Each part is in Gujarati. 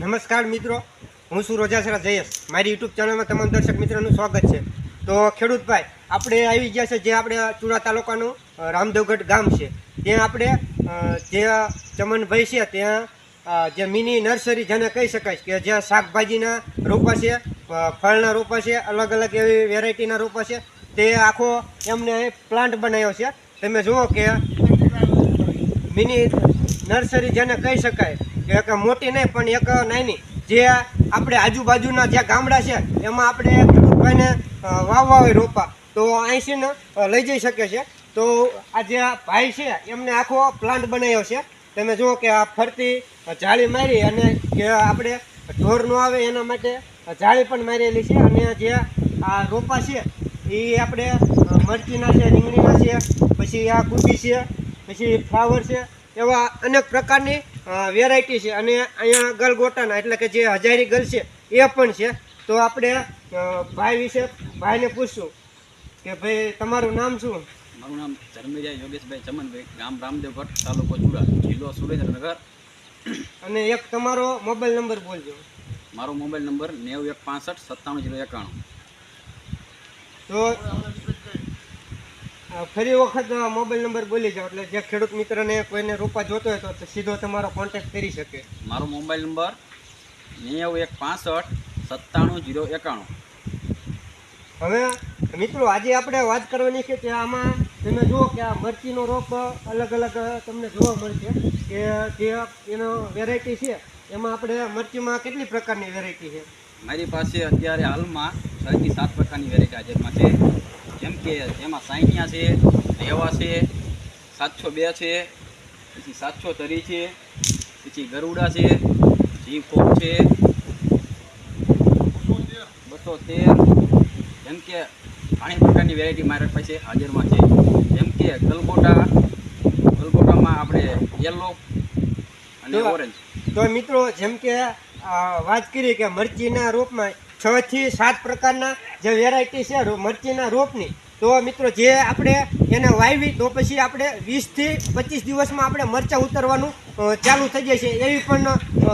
નમસ્કાર મિત્રો, હું છું રોજાસરા જયેશ. મારી યુટ્યુબ ચેનલમાં તમામ દર્શક મિત્રોનું સ્વાગત છે. તો ખેડૂતભાઈ આપણે આવી ગયા છે જે આપણે ચુડા તાલુકાનું રામદેવગઢ ગામ છે. ત્યાં આપણે જે ચમનભાઈ છે, ત્યાં જે મિની નર્સરી જેને કહી શકાય કે જે શાકભાજીના રોપા છે ફળના રોપા છે, અલગ અલગ એવી વેરાયટીના રોપા છે, તે આખો એમને પ્લાન્ટ બનાવ્યો છે. તમે જુઓ કે મિની નર્સરી જેને કહી શકાય, કે એક મોટી નહીં, પણ એક નાની. જે આપણે આજુબાજુના જે ગામડા છે, એમાં આપણે ખેડૂતભાઈને વાવવા હોય રોપા. તો અહીંથી લઈ જઈ શકે છે. તો આ જે ભાઈ છે, એમને આખો પ્લાન્ટ બનાવ્યો છે. તમે જુઓ કે આ ફરતી જાળી મારી અને જે આપણે ઢોર ન આવે એના માટે જાળી પણ મારેલી છે. અને જે આ રોપા છે, એ આપણે મરચીના છે, રીંગણીના છે, પછી આ કુબી છે, પછી ફ્લાવર છે એવા અનેક પ્રકારની વેરાયટી છે. અને અહીંયા ગલગોટાના એટલે કે જે હજારી ગલ છે એ પણ છે. તો આપણે ભાઈ વિશે ભાઈને પૂછશું કે ભાઈ તમારું નામ શું? મારું નામ ધર્મેજા યોગેશભાઈ ચમનભાઈ ગામ રામદેવગઢ તાલુકો ચુડા જિલ્લો સુરેન્દ્રનગર. અને એક તમારો મોબાઈલ નંબર બોલજો. મારો મોબાઈલ નંબર નેવું એક પાસઠ સત્તાણું જીરો એકાણું. તો ફરી વખત મોબાઈલ નંબર બોલી જાઓ. એટલે જે ખેડૂત મિત્રને કોઈને રોપા જોતો હોય તો સીધો તમારો કોન્ટેક્ટ કરી શકે. મારો મોબાઈલ નંબર નેવું એક પાસઠ સત્તાણું જીરો એકાણું. હવે મિત્રો આજે આપણે વાત કરવાની છે કે આમાં તમે જુઓ કે આ મરચીનો રોપ અલગ અલગ તમને જોવા મળશે કે જે એનો વેરાયટી છે એમાં આપણે મરચીમાં કેટલી પ્રકારની વેરાયટી છે? મારી પાસે અત્યારે હાલમાં છથી સાત પ્રકારની વેરાયટી હાજરમાં છે. જેમ કે એમાં સાઈનિયા છે રેવા છે સાતસો બે છે પછી સાતસો તરી છે પછી ગરુડા છે જી ફોક છે બસો તેર જેમ કે ઘણી પ્રકારની વેરાયટી મારી પાસે હાજરમાં છે. જેમ કે ગલગોટા ગલગોટામાં આપણે યલો અને ઓરેન્જ તો મિત્રો જેમ કે વાત કરી કે મરચીના રોપમાં છ થી સાત પ્રકારના જે વેરાયટી છે મરચીના રોપની. તો મિત્રો જે આપણે એને વાવી તો પછી આપણે વીસથી પચીસ દિવસમાં આપણે મરચાં ઉતરવાનું ચાલુ થઈ જાય છે. એવી પણ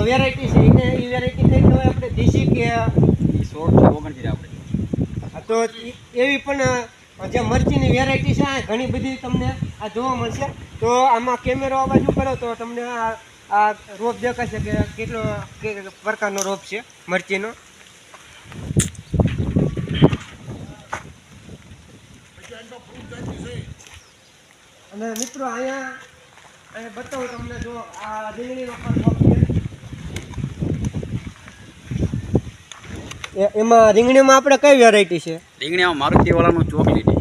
વેરાયટી છે. એને એ વેરાયટી થઈ કહેવાય આપણે દેશી કે એ સોળથી ઓગણત્રીસ આપણે. તો એવી પણ જે મરચીની વેરાયટી છે ઘણી બધી તમને આ જોવા મળશે. તો આમાં કેમેરો આ બાજુ કરો તો તમને આ આ રોપ દેખાશે કે કેટલો પ્રકારનો રોપ છે, મરચીનો? અને મિત્રો અહીંયા અહીંયા બતાવું તમને જો આ રીંગણીનો પણ રોપ છે. એમાં રીંગણીમાં આપણે કઈ વેરાયટી છે? રીંગણીમાં મારુતિવાળાનું ચોકલેટી.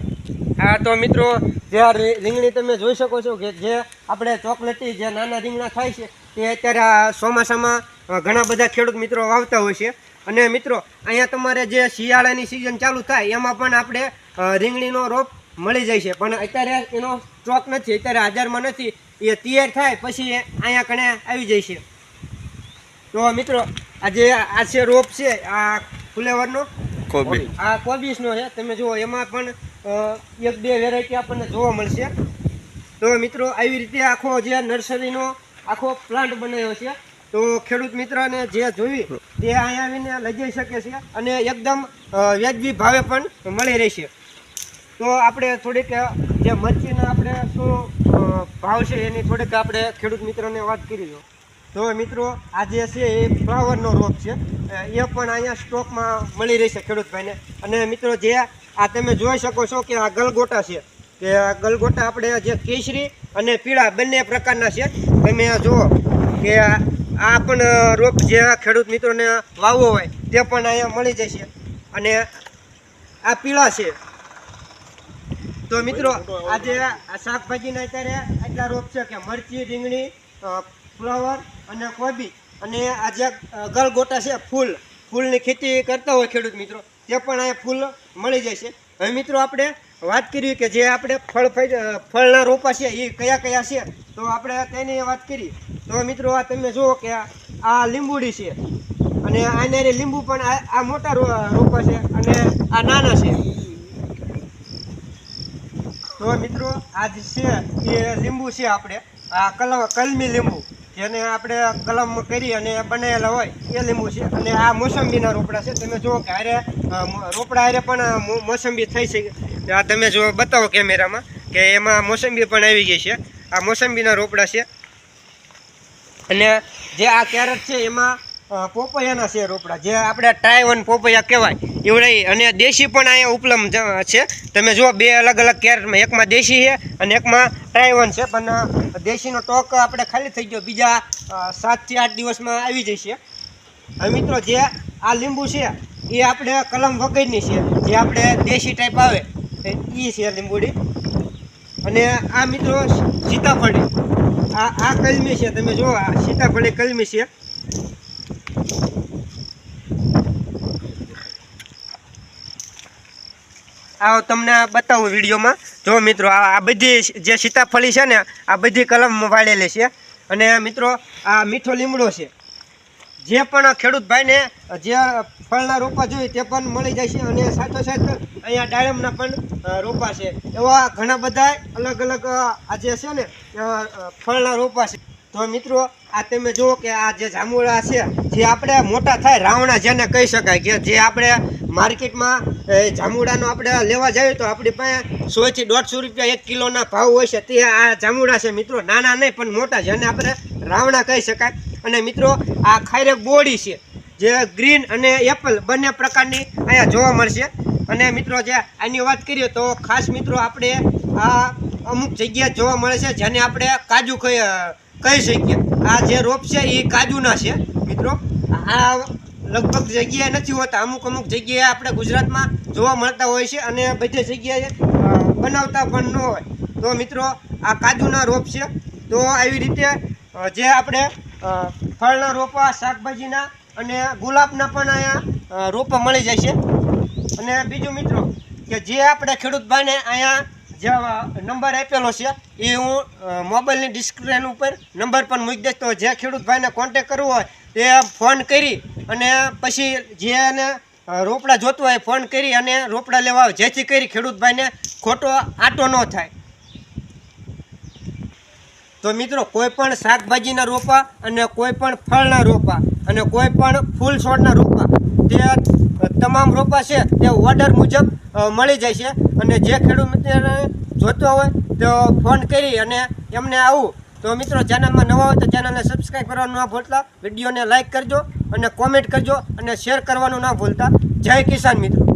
હા તો મિત્રો જે આ રીંગણી તમે જોઈ શકો છો કે જે આપણે ચોકલેટી જે નાના રીંગણા થાય છે તે અત્યારે આ ચોમાસામાં ઘણા બધા ખેડૂત મિત્રો વાવતા હોય છે. અને મિત્રો અહીંયા તમારે જે શિયાળાની સિઝન ચાલુ થાય એમાં પણ આપણે રીંગણીનો રોપ મળી જાય છે. પણ અત્યારે એનો સ્ટોક નથી અત્યારે હાજરમાં નથી. એ તૈયાર થાય પછી અહીંયા કણે આવી જાય છે. તો મિત્રો આ જે આ છે રોપ છે આ ફુલેવરનો કોબી. આ કોબીસનો છે. તમે જુઓ એમાં પણ એક બે વેરાયટી આપણને જોવા મળશે. તો મિત્રો, આવી રીતે આખો જે નર્સરીનો આખો પ્લાન્ટ બનાવ્યો છે, તો ખેડૂત મિત્રને જે જોઈ તે અહીંયા આવીને લઈ જઈ શકે છે અને એકદમ વ્યાજબી ભાવે પણ મળી રહેશે. તો આપણે થોડીક, જે મરચીના આપણે શું ભાવ છે એની થોડીક આપણે ખેડૂત મિત્રોને વાત કરી દો તો મિત્રો આ જે છે એ ફ્લાવરનો રોપ છે. એ પણ અહીંયા સ્ટોકમાં મળી રહેશે ખેડૂતભાઈને. અને મિત્રો જે આ તમે જોઈ શકો છો કે આ ગલગોટા છે. કે આ ગલગોટા આપણે જે કેસરી અને પીળા બંને પ્રકારના છે. તમે જુઓ કે આ પણ રોપ જે ખેડૂત મિત્રોને વાવવો હોય તે પણ અહીંયા મળી જશે. અને આ પીળા છે. તો મિત્રો આજે આ શાકભાજીના અત્યારે આટલા રોપ છે કે મરચી રીંગણી ફ્લાવર અને કોબી. અને આ જે ગળગોટા છે, ફૂલ. ફૂલની ખેતી કરતા હોય ખેડૂત મિત્રો, તે પણ અહીંયા ફૂલ મળી જાય છે. હવે મિત્રો આપણે વાત કરી કે જે આપણે ફળ ફળ- ફળના રોપા છે એ કયા કયા છે? તો આપણે તેની વાત કરી તો મિત્રો આ તમે જુઓ કે આ- લીંબુડી છે. અને આને લીંબુ પણ આ મોટા રોપા છે અને આ નાના છે. તો મિત્રો આ જે છે, એ લીંબુ છે આપણે, આ કલ કલમી લીંબુ. જેને આપણે કલમ કરી અને બનાવેલા હોય એ લીંબુ છે. અને આ મોસંબીના રોપડા છે. તમે જુઓ કે હારે રોપડા હારે પણ મોસંબી થઈ છે. આ તમે જો બતાવો કેમેરામાં કે એમાં મોસંબી પણ આવી ગઈ છે. આ મોસંબીના રોપડા છે. અને જે આ કેરેટ છે, એમાં પોપૈયાના છે રોપડા. જે આપણે ટાઈવન પોપૈયા કહેવાય. એવડાય અને દેશી પણ અહીંયા ઉપલબ્ધ છે. તમે જુઓ, બે અલગ અલગ કેરેટમાં એકમાં દેશી છે અને એકમાં ટાઈવન છે. પણ દેશીનો ટોક આપણે ખાલી થઈ ગયો. બીજા સાતથી આઠ દિવસમાં આવી જશે. હવે મિત્રો, જે આ લીંબુ છે, એ આપણે કલમ વગરની છે. જે આપણે દેશી ટાઈપ આવે, એ છે લીંબુડી. અને આ મિત્રો સીતાફળી. આ આ કલમી છે. તમે જુઓ, આ સીતાફળી કલમી છે. આવો તમને બતાવું વિડીયોમાં. જો મિત્રો, આ બધી જે સીતાફળી છે ને, આ બધી કલમ વાળેલી છે. અને મિત્રો, આ મીઠો લીમડો છે. જે પણ ખેડૂત ભાઈને, જે ફળના રોપા જોઈએ તે પણ મળી જાય છે અને સાથોસાથ અહીંયા ડાળમના પણ રોપા છે. એવા ઘણા બધા અલગ અલગ આ છે ને ફળના રોપા છે. તો મિત્રો, આ તમે જુઓ કે આ જે જાંબુડા છે, જે આપણે મોટા થાય રાવણા જેને કહી શકાય કે જે આપણે માર્કેટમાં, એ જાંબુડાનો આપણે લેવા જઈએ તો આપણી પાસે સોથી દોઢસો રૂપિયા એક કિલોના ભાવ હોય છે. તે આ જાંબુડા છે મિત્રો, નાના નહીં, પણ મોટા જેને આપણે રાવણા કહી શકાય. અને મિત્રો, આ ખાયરેક બોડી છે, જે ગ્રીન અને એપલ બંને પ્રકારની અહીંયા જોવા મળશે. અને મિત્રો, જે આની વાત કરીએ તો ખાસ મિત્રો, આપણે આ અમુક જગ્યાએ જોવા મળે છે, જેને આપણે કાજુ કહી શકીએ. આ જે રોપ છે એ કાજુના છે, મિત્રો. આ લગભગ જગ્યાએ નથી હોતા. અમુક અમુક જગ્યાએ આપણે ગુજરાતમાં જોવા મળતા હોય છે અને બધી જગ્યાએ બનાવતા પણ ન હોય. તો મિત્રો, આ કાજુના રોપ છે. તો આવી રીતે જે આપણે ફળના રોપા, શાકભાજીના અને ગુલાબના પણ અહીંયા રોપા મળી જાય છે. અને બીજું મિત્રો, કે જે આપણે ખેડૂત ભાઈને અહીંયા જે નંબર આપેલો છે, એ હું મોબાઈલની ડિસ્ક્રિપ્શન ઉપર નંબર પણ મૂકી દઈશ. તો જે ખેડૂત ભાઈને કોન્ટેક કરવો હોય તે ફોન કરી અને પછી જેને રોપડા જોતું હોય ફોન કરી અને રોપડા લેવા આવે. જેથી કરી ખેડૂત ભાઈને ખોટો આટો ન થાય. તો મિત્રો, કોઈ પણ શાકભાજીના રોપા અને કોઈ પણ ફળના રોપા અને કોઈ પણ ફૂલ છોડના રોપા, તે તમામ રોપા છે તે ઓર્ડર મુજબ મળી જાય છે. અને જે ખેડૂત મિત્રને જોતો હોય, તો ફોન કરી અને એમને આવું. તો મિત્રો, ચેનલમાં નવા હોય તો ચેનલને સબસ્ક્રાઈબ કરવાનું ના ભૂલતા. વિડીયોને લાઇક કરજો અને કોમેન્ટ કરજો અને શેર કરવાનું ના ભૂલતા. જય કિસાન મિત્રો.